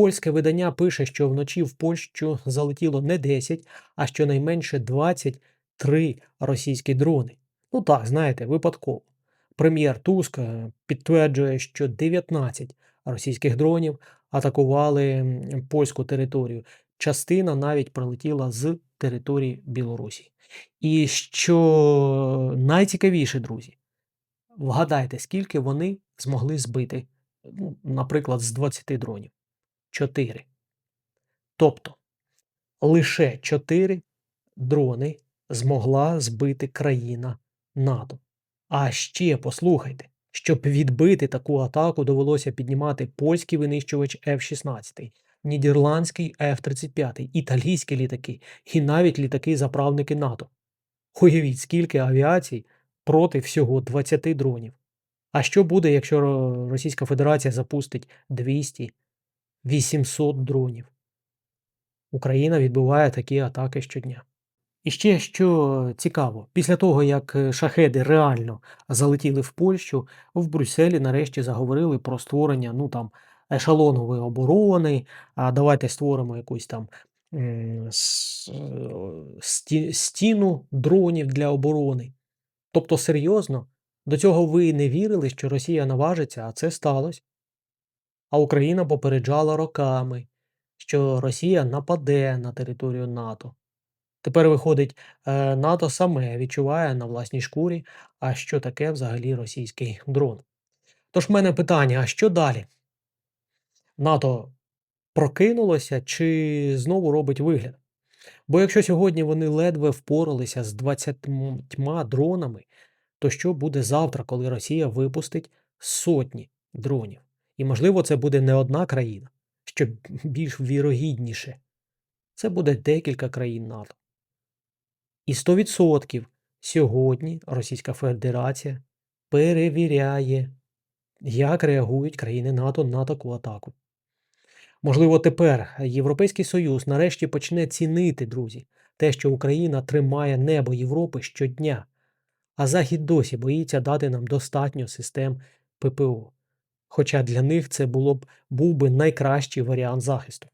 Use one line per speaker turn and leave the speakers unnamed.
Польське видання пише, що вночі в Польщу залетіло не 10, а щонайменше 23 російські дрони. Ну так, знаєте, випадково. Прем'єр Туск е, підтверджує, що 19 російських дронів атакували польську територію. Частина навіть прилетіла з території Білорусі. І що найцікавіше, друзі, вгадайте, скільки вони змогли збити, ну, наприклад, з 20 дронів. 4. Тобто лише 4 дрони змогла збити країна НАТО. А ще послухайте, щоб відбити таку атаку, довелося піднімати польський винищувач F-16, нідерландський F-35, італійські літаки і навіть літаки-заправники НАТО. Уявіть, скільки авіацій проти всього 20 дронів. А що буде, якщо Російська Федерація запустить 200 800 дронів. Україна відбиває такі атаки щодня. І ще що цікаво, після того, як е, шахеди реально залетіли в Польщу, в Брюсселі нарешті заговорили про створення ну, там, ешелонової оборони, а давайте створимо якусь там е, сті- стіну дронів для оборони. Тобто, серйозно, до цього ви не вірили, що Росія наважиться, а це сталося. А Україна попереджала роками, що Росія нападе на територію НАТО. Тепер виходить, е, НАТО саме відчуває на власній шкурі, а що таке взагалі російський дрон. Тож в мене питання: а що далі? НАТО прокинулося чи знову робить вигляд? Бо якщо сьогодні вони ледве впоралися з 20 дронами, то що буде завтра, коли Росія випустить сотні дронів? І можливо, це буде не одна країна, що більш вірогідніше. Це буде декілька країн НАТО. І 100% сьогодні Російська Федерація перевіряє, як реагують країни НАТО на таку атаку. Можливо, тепер Європейський Союз нарешті почне цінити, друзі, те, що Україна тримає небо Європи щодня, а Захід досі боїться дати нам достатньо систем ППО. Хоча для них це було б був би найкращий варіант захисту.